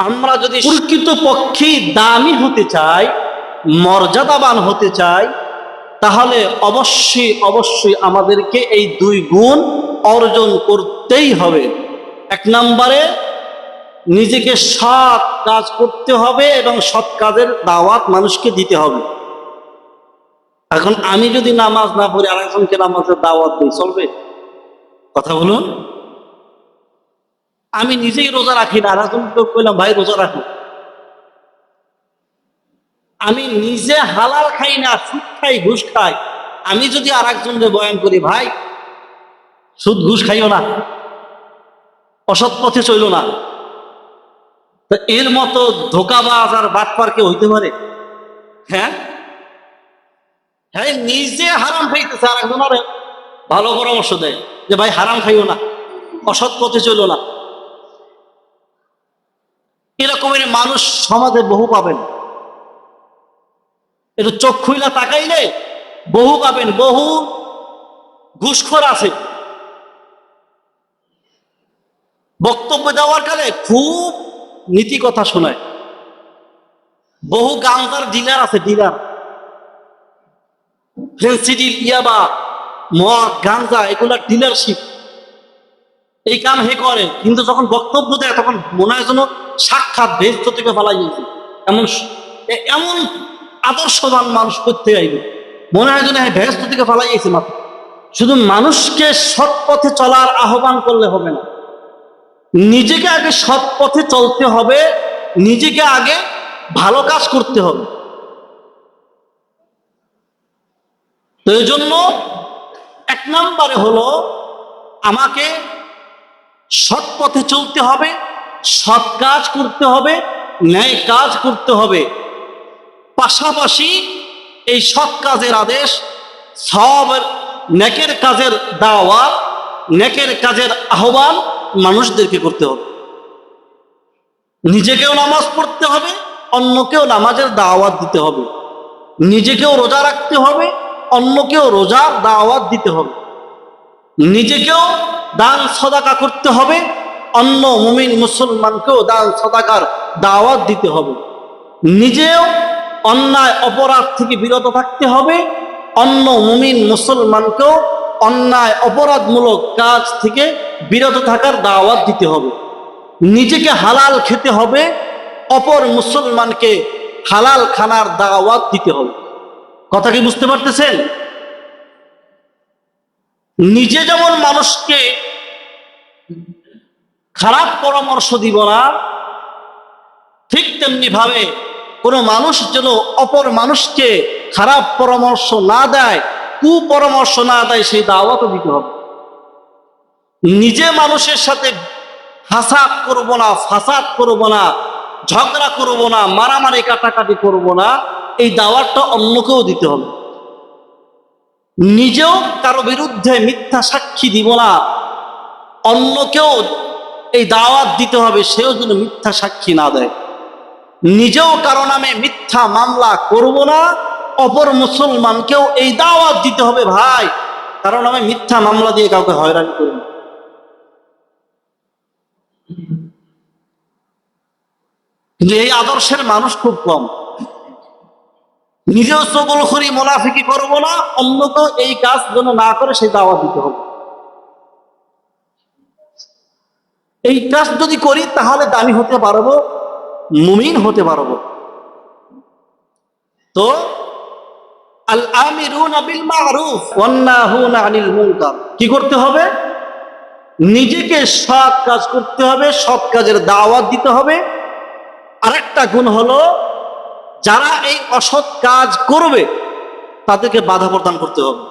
আমরা যদি প্রকৃত পক্ষে দামি হতে চাই, মর্যাদাবান হতে চাই, তাহলে অবশ্যই অবশ্যই আমাদেরকে এই দুই গুণ অর্জন করতেই হবে। এক নম্বরে, নিজেকে সৎ কাজ করতে হবে এবং সৎ কাজের দাওয়াত মানুষকে দিতে হবে। এখন আমি যদি নামাজ না পড়ি আর আরেকজনকে নামাজের দাওয়াত দিই, চলবে? কথা বলুন। আমি নিজেই রোজা রাখি না আরেকজনকে কইলাম, ভাই, রোজা রাখো। আমি নিজে হালাল খাই না, সুদ খাই, ঘুষ খাই। আমি যদি আর একজনকে বয়ান করি, ভাই, সুদ, ঘুষ খাইও না, অসৎ পথে চইল না। তো এর মতো ধোকাবাজ আর বাটপার কেউ হইতে পারে? হ্যাঁ? হ্যাঁ নিজে হারাম খাইতেছে আর একজন আরে ভালো পরামর্শ দেয় যে, ভাই, হারাম খাইও না, অসৎ পথে চইল না। এরকমের মানুষ সমাজে বহু পাবেন। একটু চোখ খুইলা তাকাইলে বহু পাবেন, বহু ঘুষখোর আছে। বক্তব্য দেওয়ার কালে খুব নীতি কথা শোনায়। বহু গান্ধার ডিলার আছে, ডিলার। ফেন্সিডিল ইয়াবা, মদ গাঞ্জা এগুলার ডিলারশিপ। এই কাম হে করে, কিন্তু যখন বক্তব্য দেয় তখন মনে হয় যেন সাক্ষাৎ ভেস্ত থেকে ফেলাই গেছে এমন এমন আদর্শবান মানুষ করতে আইবে। মনে হয় যেন হ্যাঁ ভেস্ত থেকে ফেলাই গেছে মাত্র। শুধু মানুষকে সৎ পথে চলার আহ্বান করলে হবে না। নিজেকে আগে সৎ পথে চলতে হবে, নিজেকে আগে ভালো কাজ করতে হবে। তো এই জন্য এক নম্বরে হলো আমাকে সৎ পথে চলতে হবে সৎ কাজ করতে হবে, ন্যায় কাজ করতে হবে। পাশাপাশি এই সৎ কাজের আদেশ সব নেকের কাজের দাওয়াত, নেকের কাজের আহ্বান মানুষদেরকে করতে হবে। নিজেকেও নামাজ পড়তে হবে, অন্যকেও নামাজের দাওয়াত দিতে হবে। নিজেকেও রোজা রাখতে হবে, অন্যকেও রোজার দাওয়াত দিতে হবে। নিজেকেও দান সদাকা করতে হবে অন্য মুমিন মুসলমানকেও দান, সদাকার দাওয়াত দিতে হবে। নিজেও অন্যায় অপরাধ থেকে বিরত থাকতে হবে। অন্য মুমিন মুসলমানকেও অন্যায় অপরাধমূলক কাজ থেকে বিরত থাকার দাওয়াত দিতে হবে। নিজেকে হালাল খেতে হবে, অপর মুসলমানকে হালাল খানার দাওয়াত দিতে হবে। কথা কি বুঝতে পারতেছেন? নিজে যেমন মানুষকে খারাপ পরামর্শ দিব না। ঠিক তেমনি ভাবে কোনো মানুষ যেন অপর মানুষকে খারাপ পরামর্শ না দেয়, কুপরামর্শ না দেয়, সেই দাওয়াতও দিতে হবে। নিজে মানুষের সাথে ফাসাদ করব না, ফাসাদ করব না, ঝগড়া করব না, মারামারি কাটাকাটি করব না, এই দাওয়াতটা অন্যকেও দিতে হবে। নিজেও কারও বিরুদ্ধে মিথ্যা সাক্ষী দিব না, অন্যকেও এই দাওয়াত দিতে হবে, সেও যেন মিথ্যা সাক্ষী না দেয়। নিজেও কারও নামে মিথ্যা মামলা করব না, অপর মুসলমানকেও এই দাওয়াত দিতে হবে ভাই। কারও নামে মিথ্যা মামলা দিয়ে কাউকে হয়রানি করব। কিন্তু এই আদর্শের মানুষ খুব কম। নিজেও চগল করি মোনাফিকি করব না, অন্যকেও এই কাজ যেন না করে, সেই দাওয়াত দিতে হবে। এই কাজ যদি করি, তাহলে দামি হতে পারব, মুমিন হতে পারব। তো আল আমিরুনা বিল মারুফ ওয়ান নাহুনা আনিল মুনকার। কি করতে হবে? নিজেকে সৎ কাজ করতে হবে, সৎ কাজের দাওয়াত দিতে হবে। আরেকটা গুণ হলো, যারা এই অসৎ কাজ করবে, তাদেরকে বাধা প্রদান করতে হবে।